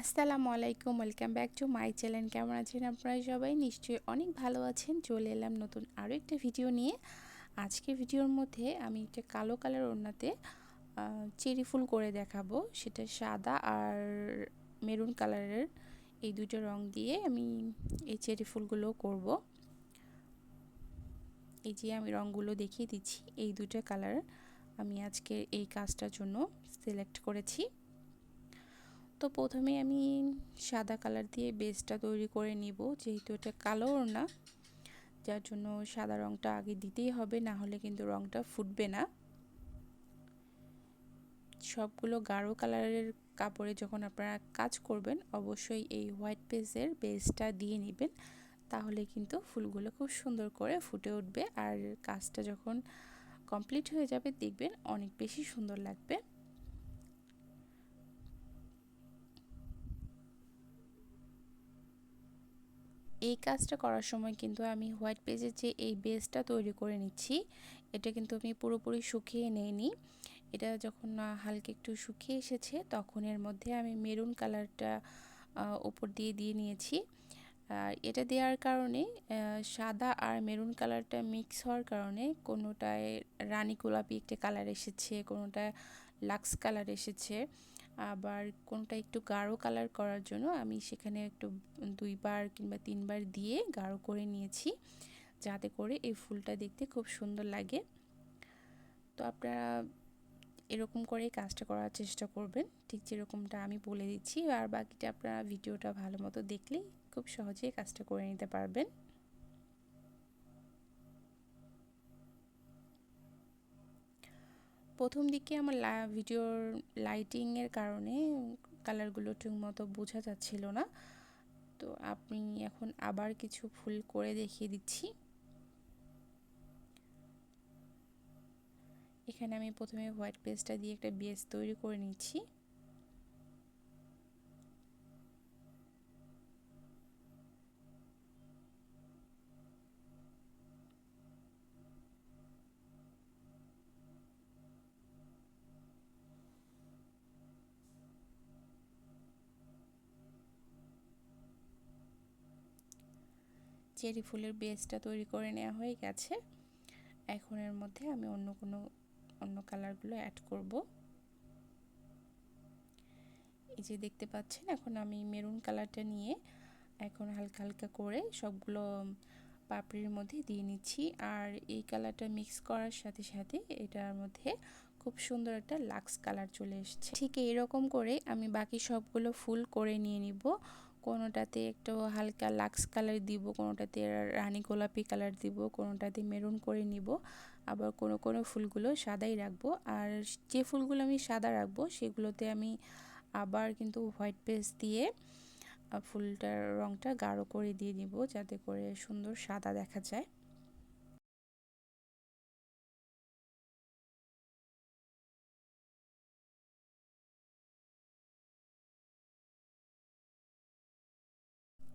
আসসালামু আলাইকুম, welcome back to my channel. কেমন আছেন আপনারা সবাই? নিশ্চয়ই অনেক ভালো আছেন। চলে এলাম নতুন আরও একটা ভিডিও নিয়ে। আজকে ভিডিওর মধ্যে আমি একটা কালো কালার ওড়নাতে চেরি ফুল করে দেখাবো। সেটা সাদা আর মেরুন কালারের এই দুটো রং দিয়ে আমি এই চেরি ফুলগুলো করব। এই যে আমি রঙগুলো দেখিয়ে দিচ্ছি, এই দুটো কালার আমি আজকে এই কাজটার জন্য সিলেক্ট করেছি। তো প্রথমে আমি সাদা কালার দিয়ে বেসটা তৈরি করে নিব, যেহেতু এটা কালো না যার জন্য সাদা রঙটা আগে দিতেই হবে, না হলে কিন্তু রঙটা ফুটবে না। সবগুলো গাঢ় কালারের কাপড়ে যখন আপনারা কাজ করবেন, অবশ্যই এই হোয়াইট পেজের বেসটা দিয়ে নেবেন, তাহলে কিন্তু ফুলগুলো খুব সুন্দর করে ফুটে উঠবে, আর কাজটা যখন কমপ্লিট হয়ে যাবে, দেখবেন অনেক বেশি সুন্দর লাগবে। এই কাজটা করার সময় কিন্তু আমি হোয়াইট পেজের যে এই বেসটা তৈরি করে নিচ্ছি, এটা কিন্তু আমি পুরোপুরি শুকিয়ে নেইনি। এটা যখন হালকা একটু শুকিয়ে এসেছে, তখন এর মধ্যে আমি মেরুন কালারটা উপর দিয়ে দিয়ে নিয়েছি। আর এটা দেওয়ার কারণে সাদা আর মেরুন কালারটা মিক্স হওয়ার কারণে কোনোটায় রানী গোলাপি একটা কালার এসেছে, কোনোটায় লাক্স কালার এসেছে। আবার কোনটা একটু গাঢ় কালার করার জন্য আমি সেখানে একটু দুইবার কিংবা তিনবার দিয়ে গাঢ় করে নিয়েছি, যাতে করে এই ফুলটা দেখতে খুব সুন্দর লাগে। তো আপনারা এরকম করে কাজটা করার চেষ্টা করবেন, ঠিক যেরকমটা আমি বলে দিচ্ছি। আর বাকিটা আপনারা ভিডিওটা ভালো মতো দেখলেই খুব সহজেই কাজটা করে নিতে পারবেন। প্রথম দিকে আমার ভিডিওর লাইটিংয়ের কারণে কালারগুলো ঠিকমতো বোঝা যাচ্ছিল না। তো আপনি এখন আবার কিছু ফুল করে দেখিয়ে দিচ্ছি। এখানে আমি প্রথমে হোয়াইট পেস্টটা দিয়ে একটা বেস তৈরি করে নিচ্ছি। চেরি ফুলের বেসটা তৈরি করে নেওয়া হয়ে গেছে। এখন এর মধ্যে আমি অন্য কোনো, অন্য কালারগুলো অ্যাড করব। এই যে দেখতে পাচ্ছেন, এখন আমি মেরুন কালারটা নিয়ে এখন হালকা হালকা করে সবগুলো পাপড়ির মধ্যে দিয়ে নিচ্ছি। আর এই কালারটা মিক্স করার সাথে সাথে এটার মধ্যে খুব সুন্দর একটা লাক্স কালার চলে এসছে। ঠিক এইরকম করে আমি বাকি সবগুলো ফুল করে নিয়ে নিব। কোনোটাতে একটু হালকা লাক্স কালার দিব, কোনোটাতে রানী গোলাপি কালার দিব, কোনোটাতে মেরুন করে নিব। আবার কোনো কোনো ফুলগুলো সাদাই রাখব। আর যে ফুলগুলো আমি সাদা রাখব, সেগুলোতে আমি আবার কিন্তু হোয়াইট পেস্ট দিয়ে ফুলটার রঙটা গাঢ় করে দিয়ে দিব যাতে করে সুন্দর সাদা দেখা যায়।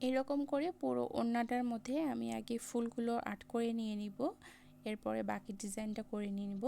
এরকম করে পুরো ওড়নাটার মধ্যে আমি আগে ফুলগুলো আট করে নিয়ে নিব। এরপরে বাকি ডিজাইনটা করে নিয়ে নিব।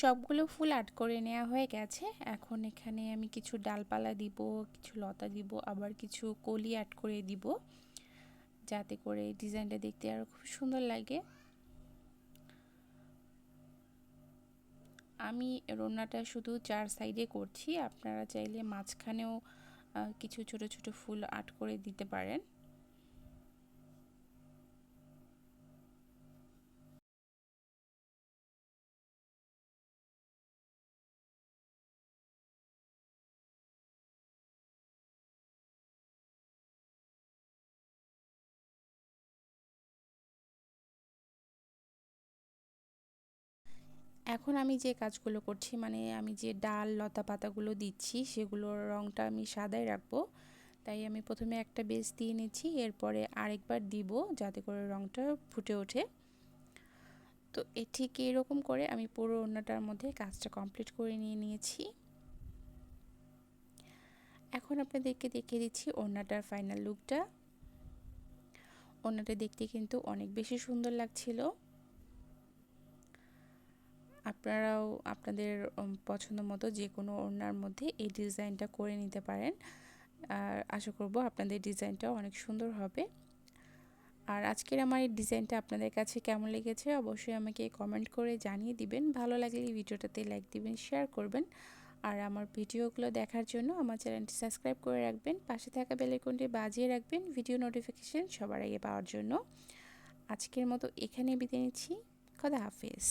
সবগুলো ফুল আর্ট করে নেওয়া হয়ে গেছে। এখন এখানে আমি কিছু ডালপালা দিব, কিছু লতা দিব, আবার কিছু কলি অ্যাড করে দিব। যাতে করে ডিজাইনটা দেখতে আরও খুব সুন্দর লাগে। আমি রান্নাটা শুধু চার সাইডে করছি। আপনারা চাইলে মাঝখানেও কিছু ছোট ছোট ফুল আর্ট করে দিতে পারেন। এখন আমি যে কাজগুলো করছি মানে আমি যে ডাল, লতা পাতাগুলো দিচ্ছি, সেগুলোর রঙটা আমি সাদাই রাখব। তাই আমি প্রথমে একটা বেস দিয়ে নিচ্ছি, এরপরে আরেকবার দিব যাতে করে রঙটা ফুটে ওঠে। তো এ ঠিক এরকম করে আমি পুরো ওড়নাটার মধ্যে কাজটা কমপ্লিট করে নিয়ে নিয়েছি। এখন আপনাদেরকে দেখিয়ে দিচ্ছি ওড়নাটার ফাইনাল লুকটা। ওড়নাটা দেখতে কিন্তু অনেক বেশি সুন্দর লাগছিল। আপনারাও আপনাদের পছন্দ মতো যে কোনো ওড়নার মধ্যে এই ডিজাইনটা করে নিতে পারেন। আর আশা করব আপনাদের ডিজাইনটাও অনেক সুন্দর হবে। আর আজকের আমার এই ডিজাইনটা আপনাদের কাছে কেমন লেগেছে অবশ্যই আমাকে কমেন্ট করে জানিয়ে দিবেন। ভালো লাগলে ভিডিওটাতে লাইক দিবেন, শেয়ার করবেন। আর আমার ভিডিওগুলো দেখার জন্য আমার চ্যানেলটি সাবস্ক্রাইব করে রাখবেন। পাশে থাকা বেলাইকনটি বাজিয়ে রাখবেন ভিডিও নোটিফিকেশান সবার আগে পাওয়ার জন্য। আজকের মতো এখানে বিদায় নিচ্ছি। খোদা হাফেজ।